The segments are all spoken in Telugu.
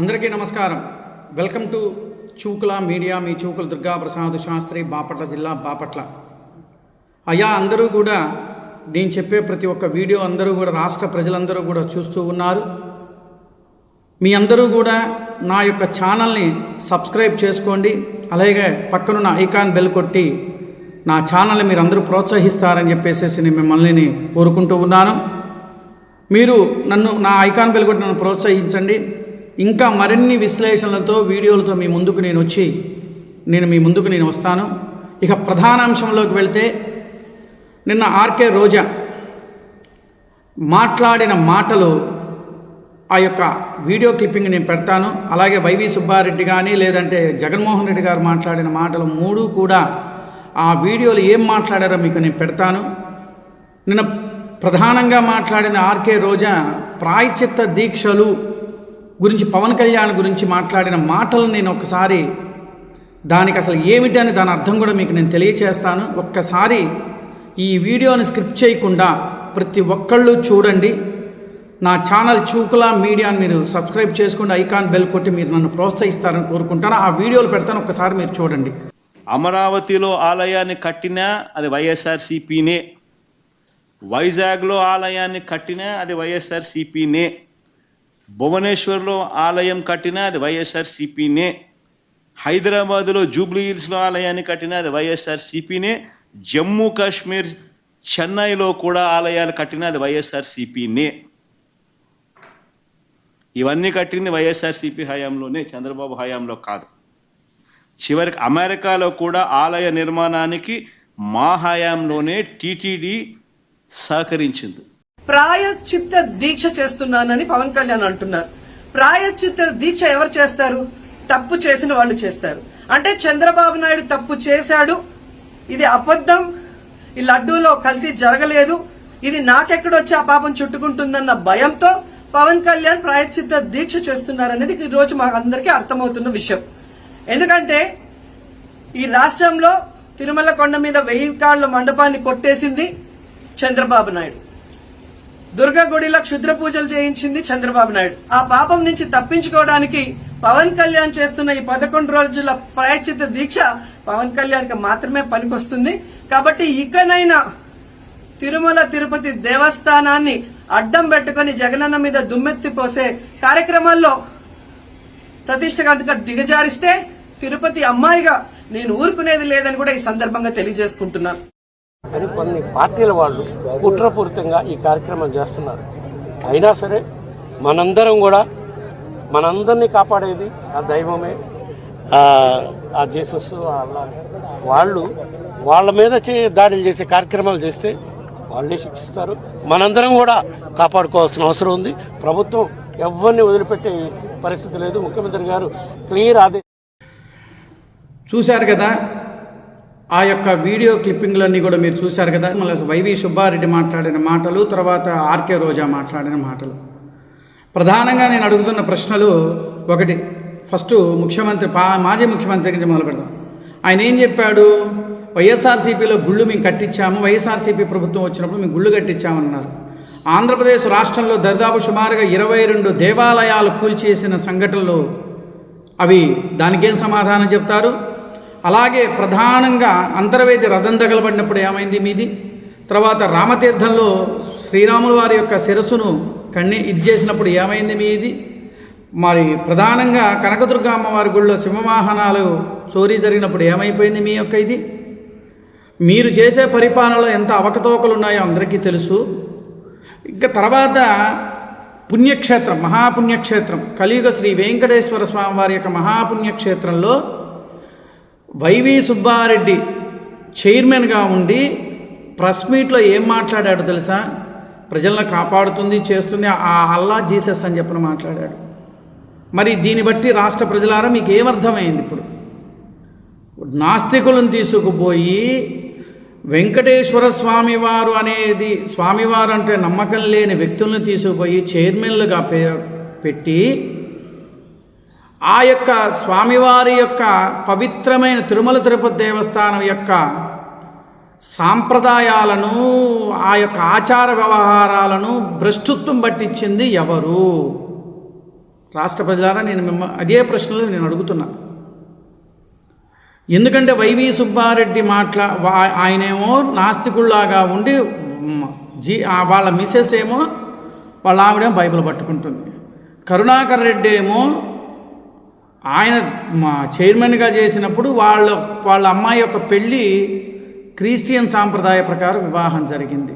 అందరికీ నమస్కారం. వెల్కమ్ టు చూకుల మీడియా మీ చూకుల దుర్గా ప్రసాద్ శాస్త్రి బాపట్ల జిల్లా బాపట్ల. అయ్యా అందరూ కూడా నేను చెప్పే ప్రతి ఒక్క వీడియో అందరూ కూడా రాష్ట్ర ప్రజలందరూ కూడా చూస్తూ ఉన్నారు. మీ అందరూ కూడా నా యొక్క ఛానల్ని సబ్స్క్రైబ్ చేసుకోండి. అలాగే పక్కనున్న ఐకాన్ బెల్ కొట్టి నా ఛానల్ని మీరు అందరూ ప్రోత్సహిస్తారని చెప్పేసి నేను మిమ్మల్ని కోరుకుంటూ ఉన్నాను. మీరు నన్ను నా ఐకాన్ బెల్ కొట్టి నన్ను ప్రోత్సహించండి. ఇంకా మరిన్ని విశ్లేషణలతో వీడియోలతో మీ ముందుకు నేను వచ్చి నేను మీ ముందుకు నేను వస్తాను. ఇక ప్రధానాంశంలోకి వెళ్తే నిన్న ఆర్కే రోజా మాట్లాడిన మాటలు ఆ యొక్క వీడియో క్లిప్పింగ్ నేను పెడతాను. అలాగే వైవి సుబ్బారెడ్డి కానీ లేదంటే జగన్మోహన్ రెడ్డి గారు మాట్లాడిన మాటలు మూడు కూడా ఆ వీడియోలు ఏం మాట్లాడారో మీకు నేను పెడతాను. నిన్న ప్రధానంగా మాట్లాడిన ఆర్కే రోజా ప్రాయచిత్త దీక్షలు గురించి పవన్ కళ్యాణ్ గురించి మాట్లాడిన మాటలు నేను ఒకసారి దానికి అసలు ఏమిటి అని దాని అర్థం కూడా మీకు నేను తెలియచేస్తాను. ఒక్కసారి ఈ వీడియోని స్క్రిప్ట్ చేయకుండా ప్రతి ఒక్కళ్ళు చూడండి. నా ఛానల్ చూకులా మీడియాని మీరు సబ్స్క్రైబ్ చేసుకుంటే ఐకాన్ బెల్ కొట్టి మీరు నన్ను ప్రోత్సహిస్తారని కోరుకుంటాను. ఆ వీడియోలు పెడతాను. ఒక్కసారి మీరు చూడండి. అమరావతిలో ఆలయాన్ని కట్టినా అది వైఎస్ఆర్సీపీనే. వైజాగ్లో ఆలయాన్ని కట్టినా అది వైఎస్ఆర్సీపీనే. భువనేశ్వర్లో ఆలయం కట్టినా అది వైఎస్ఆర్సీపీనే. హైదరాబాద్లో జూబ్లీ హిల్స్లో ఆలయాన్ని కట్టినా అది వైఎస్ఆర్సీపీనే. జమ్మూ కాశ్మీర్ చెన్నైలో కూడా ఆలయాలు కట్టినా అది వైఎస్ఆర్సీపీనే. ఇవన్నీ కట్టింది వైఎస్ఆర్సీపీ హయాంలోనే చంద్రబాబు హయాంలో కాదు. చివరికి అమెరికాలో కూడా ఆలయ నిర్మాణానికి మా హయాంలోనే టీటీడీ సహకరించింది. ప్రాయశ్చిత్త దీక్ష చేస్తున్నానని పవన్ కళ్యాణ్ అంటున్నారు. ప్రాయశ్చిత్త దీక్ష ఎవరు చేస్తారు? తప్పు చేసిన వాళ్ళు చేస్తారు. అంటే చంద్రబాబు నాయుడు తప్పు చేశాడు. ఇది అబద్ధం. ఈ లడ్డూలో కల్తీ జరగలేదు. ఇది నాకెక్కడొచ్చి ఆ పాపం చుట్టుకుంటుందన్న భయంతో పవన్ కళ్యాణ్ ప్రాయశ్చిత్త దీక్ష చేస్తున్నారనేది ఈ రోజు మాకందరికీ అర్థమవుతున్న విషయం. ఎందుకంటే ఈ రాష్ట్రంలో తిరుమల కొండ మీద వెయ్యి కాళ్ళ మండపాన్ని కొట్టేసింది చంద్రబాబు నాయుడు. దుర్గా గుడిలో క్షుద్ర పూజలు చేయించింది చంద్రబాబు నాయుడు. ఆ పాపం నుంచి తప్పించుకోవడానికి పవన్ కళ్యాణ్ చేస్తున్న ఈ పదకొండు రోజుల ప్రాయచిత దీక్ష పవన్ కళ్యాణ్కి మాత్రమే పనికొస్తుంది. కాబట్టి ఇకనైనా తిరుమల తిరుపతి దేవస్థానాన్ని అడ్డం పెట్టుకుని జగనన్న మీద దుమ్మెత్తి పోసే కార్యక్రమాల్లో ప్రతిష్టగా దిగజారిస్తే తిరుపతి అమ్మాయిగా నేను ఊరుకునేది లేదని కూడా ఈ సందర్భంగా తెలియజేసుకుంటున్నాను. అని కొన్ని పార్టీల వాళ్ళు కుట్రపూరితంగా ఈ కార్యక్రమం చేస్తున్నారు. అయినా సరే మనందరం కూడా మనందరినీ కాపాడేది ఆ దైవమే. ఆ జీసస్ వాళ్ళు వాళ్ళ మీద చే దాడులు చేసే కార్యక్రమాలు చేస్తే వాళ్ళే శిక్షిస్తారు. మనందరం కూడా కాపాడుకోవాల్సిన అవసరం ఉంది. ప్రభుత్వం ఎవరిని వదిలిపెట్టే పరిస్థితి లేదు. ముఖ్యమంత్రి గారు క్లియర్ ఆదేశం చూశారు కదా ఆ యొక్క వీడియో క్లిప్పింగ్లన్నీ కూడా మీరు చూశారు కదా? మళ్ళీ వైవి సుబ్బారెడ్డి మాట్లాడిన మాటలు తర్వాత ఆర్కే రోజా మాట్లాడిన మాటలు. ప్రధానంగా నేను అడుగుతున్న ప్రశ్నలు ఒకటి. ఫస్ట్ ముఖ్యమంత్రి పా మాజీ ముఖ్యమంత్రి గురించి మొదలు పెడదాం. ఆయన ఏం చెప్పాడు? వైఎస్ఆర్సీపీలో గుళ్ళు మేము కట్టించాము వైఎస్ఆర్సీపీ ప్రభుత్వం వచ్చినప్పుడు మేము గుళ్ళు కట్టించామన్నారు. ఆంధ్రప్రదేశ్ రాష్ట్రంలో దరిదాపు సుమారుగా ఇరవై రెండు దేవాలయాలు కూల్చేసిన సంఘటనలు అవి దానికేం సమాధానం చెప్తారు? అలాగే ప్రధానంగా అంతర్వేది రథం తగలబడినప్పుడు ఏమైంది మీది? తర్వాత రామతీర్థంలో శ్రీరాముల వారి యొక్క శిరస్సును కన్నీ ఇది చేసినప్పుడు ఏమైంది మీది? మరి ప్రధానంగా కనకదుర్గ అమ్మవారి గుళ్ళో సింహవాహనాలు చోరీ జరిగినప్పుడు ఏమైపోయింది మీ యొక్క ఇది? మీరు చేసే పరిపాలనలో ఎంత అవకతవకలు ఉన్నాయో అందరికీ తెలుసు. ఇంకా తర్వాత పుణ్యక్షేత్రం మహాపుణ్యక్షేత్రం కలియుగ శ్రీ వెంకటేశ్వర స్వామి వారి యొక్క మహాపుణ్యక్షేత్రంలో వైవి సుబ్బారెడ్డి చైర్మన్గా ఉండి ప్రెస్ మీట్లో ఏం మాట్లాడాడు తెలుసా? ప్రజలను కాపాడుతుంది చేస్తుంది ఆ అల్లా జీసస్ అని చెప్పిన మాట్లాడాడు. మరి దీన్ని బట్టి రాష్ట్ర ప్రజలారా మీకు ఏమర్థమైంది ఇప్పుడు? నాస్తికులను తీసుకుపోయి వెంకటేశ్వర స్వామివారు అనేది స్వామివారు అంటే నమ్మకం లేని వ్యక్తులను తీసుకుపోయి చైర్మన్లుగా పెట్టి ఆ యొక్క స్వామివారి యొక్క పవిత్రమైన తిరుమల తిరుపతి దేవస్థానం యొక్క సాంప్రదాయాలను ఆ యొక్క ఆచార వ్యవహారాలను భ్రష్టుత్వం పట్టించింది ఎవరు? రాష్ట్ర ప్రజలారా నేను మిమ్మ అదే ప్రశ్నలు నేను అడుగుతున్నా. ఎందుకంటే వైవి సుబ్బారెడ్డి మాట్లా వా- ఆయనేమో నాస్తికుల్లాగా ఉండి జీ వాళ్ళ మిసెస్ ఏమో వాళ్ళ ఆవిడేమో బైబిల్ పట్టుకుంటుంది. కరుణాకర్ రెడ్డి ఏమో ఆయన మా చైర్మన్గా చేసినప్పుడు వాళ్ళ వాళ్ళ అమ్మాయి యొక్క పెళ్ళి క్రిస్టియన్ సాంప్రదాయ ప్రకారం వివాహం జరిగింది.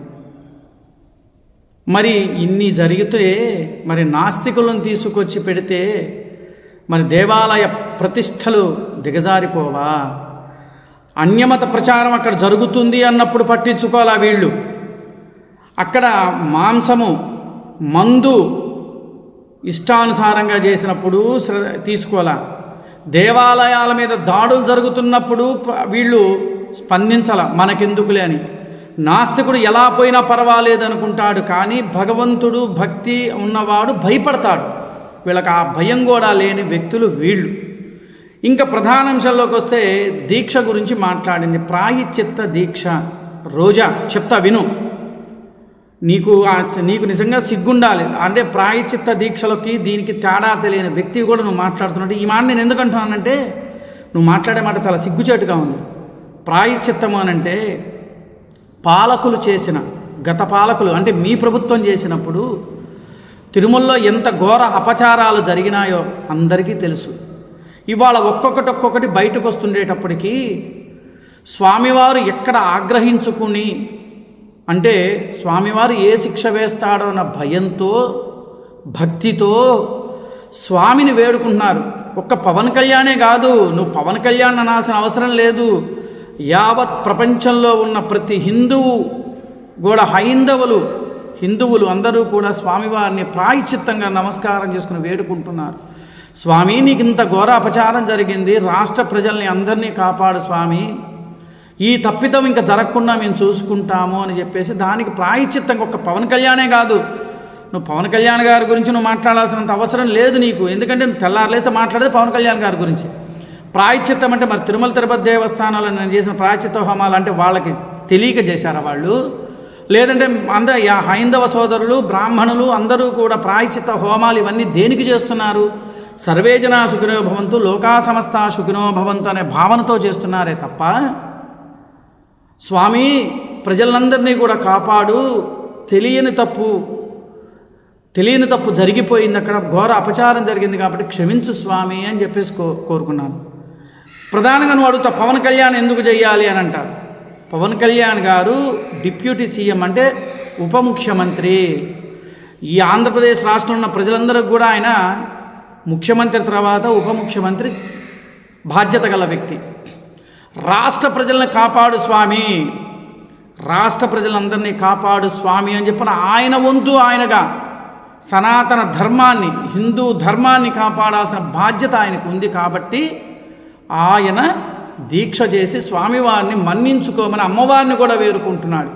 మరి ఇన్ని జరిగితే మరి నాస్తికులను తీసుకొచ్చి పెడితే మరి దేవాలయ ప్రతిష్టలు దిగజారిపోవా? అన్యమత ప్రచారం అక్కడ జరుగుతుంది అన్నప్పుడు పట్టించుకోవాలా వీళ్ళు? అక్కడ మాంసము మందు ఇష్టానుసారంగా చేసినప్పుడు శ్ర- దేవాలయాల మీద దాడులు జరుగుతున్నప్పుడు వీళ్ళు స్పందించాల? మనకెందుకులే అని. నాస్తికుడు ఎలా పోయినా పర్వాలేదు అనుకుంటాడు కానీ భగవంతుడు భక్తి ఉన్నవాడు భయపడతాడు. వీళ్ళకి ఆ భయం కూడా లేని వ్యక్తులు వీళ్ళు. ఇంకా ప్రధానాంశంలోకి వస్తే దీక్ష గురించి మాట్లాడింది. ప్రాయశ్చిత్త దీక్ష. రోజా చెప్తా విను. నీకు నీకు నిజంగా సిగ్గుండాలి. అంటే ప్రాయచిత్త దీక్షలకి దీనికి తేడా తెలియని వ్యక్తి కూడా నువ్వు మాట్లాడుతున్నట్టు. ఈ మాట నేను ఎందుకు అంటున్నానంటే నువ్వు మాట్లాడే మాట చాలా సిగ్గుచేటుగా ఉంది. ప్రాయచిత్తము అనంటే పాలకులు చేసిన గత పాలకులు అంటే మీ ప్రభుత్వం చేసినప్పుడు తిరుమలలో ఎంత ఘోర అపచారాలు జరిగినాయో అందరికీ తెలుసు. ఇవాళ ఒక్కొక్కటి ఒక్కొక్కటి బయటకు వస్తుండేటప్పటికీ స్వామివారు ఎక్కడ ఆగ్రహించుకుని అంటే స్వామివారు ఏ శిక్ష వేస్తాడో అన్న భయంతో భక్తితో స్వామిని వేడుకుంటున్నారు. ఒక్క పవన్ కళ్యాణే కాదు నువ్వు పవన్ కళ్యాణ్ అనాల్సిన అవసరం లేదు. యావత్ ప్రపంచంలో ఉన్న ప్రతి హిందువు కూడా హైందవులు హిందువులు అందరూ కూడా స్వామివారిని ప్రాయచిత్తంగా నమస్కారం చేసుకుని వేడుకుంటున్నారు. స్వామి నీకు ఇంత ఘోర అపచారం జరిగింది. రాష్ట్ర ప్రజల్ని అందరినీ కాపాడు స్వామి. ఈ తప్పిదం ఇంకా జరగకుండా మేము చూసుకుంటాము అని చెప్పేసి దానికి ప్రాయచిత్తంగా ఒక పవన్ కళ్యాణే కాదు. నువ్వు పవన్ కళ్యాణ్ గారి గురించి నువ్వు మాట్లాడాల్సినంత అవసరం లేదు నీకు. ఎందుకంటే నువ్వు తెల్లారులేసి మాట్లాడేది పవన్ కళ్యాణ్ గారి గురించి. ప్రాయచిత్తం అంటే మరి తిరుమల తిరుపతి దేవస్థానాలు నేను చేసిన ప్రాయచిత్త హోమాలు అంటే వాళ్ళకి తెలియక చేశారా వాళ్ళు? లేదంటే అంద హైందవ సోదరులు బ్రాహ్మణులు అందరూ కూడా ప్రాయచిత్త హోమాలు ఇవన్నీ దేనికి చేస్తున్నారు? సర్వేజన సుఖినో భవంతు లోకా సమస్త సుఖినో భవంతు అనే భావనతో చేస్తున్నారే తప్ప స్వామి ప్రజలందరినీ కూడా కాపాడు. తెలియని తప్పు తెలియని తప్పు జరిగిపోయింది. అక్కడ ఘోర అపచారం జరిగింది కాబట్టి క్షమించు స్వామి అని చెప్పేసి కో కోరుకున్నాను. ప్రధానంగా నువ్వు అడుగుతా పవన్ కళ్యాణ్ ఎందుకు చేయాలి అని అంటారు పవన్ కళ్యాణ్ గారు డిప్యూటీ సీఎం అంటే ఉప ముఖ్యమంత్రి. ఈ ఆంధ్రప్రదేశ్ రాష్ట్రంలో ఉన్న ప్రజలందరికీ కూడా ఆయన ముఖ్యమంత్రి తర్వాత ఉప ముఖ్యమంత్రి బాధ్యత గల వ్యక్తి. రాష్ట్ర ప్రజలను కాపాడు స్వామి. రాష్ట్ర ప్రజలందరినీ కాపాడు స్వామి అని చెప్పిన ఆయన వంతు ఆయనగా. సనాతన ధర్మాన్ని హిందూ ధర్మాన్ని కాపాడాల్సిన బాధ్యత ఆయనకు ఉంది కాబట్టి ఆయన దీక్ష చేసి స్వామివారిని మన్నించుకోమని అమ్మవారిని కూడా వేరుకుంటున్నాడు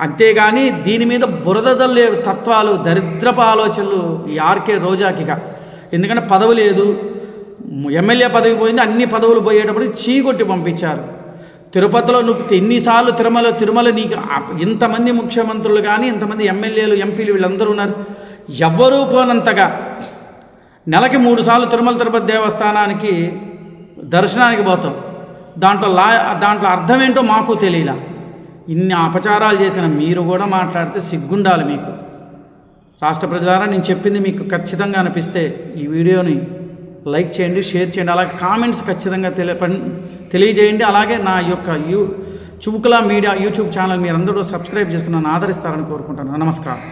అంతేగాని దీని మీద బురద జల్లే తత్వాలు దరిద్రపు ఆలోచనలు ఈ ఆర్కే రోజాకిగా. ఎందుకంటే పదవి లేదు ఎమ్మెల్యే పదవి పోయింది అన్ని పదవులు పోయేటప్పుడు చీకొట్టి పంపించారు. తిరుపతిలో నువ్వు ఎన్నిసార్లు తిరుమల తిరుమల నీకు ఇంతమంది ముఖ్యమంత్రులు కానీ ఇంతమంది ఎమ్మెల్యేలు ఎంపీలు వీళ్ళందరూ ఉన్నారు. ఎవ్వరూ పోనంతగా. నెలకి మూడు సార్లు తిరుమల తిరుపతి దేవస్థానానికి దర్శనానికి పోతాం. దాంట్లో లా దాంట్లో అర్థం ఏంటో మాకు తెలియలా. ఇన్ని అపచారాలు చేసిన మీరు కూడా మాట్లాడితే సిగ్గుండాలి మీకు. రాష్ట్ర ప్రజలారా నేను చెప్పింది మీకు ఖచ్చితంగా అనిపిస్తే ఈ వీడియోని లైక్ చేయండి షేర్ చేయండి అలాగే కామెంట్స్ ఖచ్చితంగా తెలియ తెలియజేయండి. అలాగే నా యొక్క you Chuvukula Media YouTube channel మీరందరూ సబ్స్క్రైబ్ చేసుకుని నన్ను ఆదరిస్తారని కోరుకుంటున్నాను. నమస్కారం.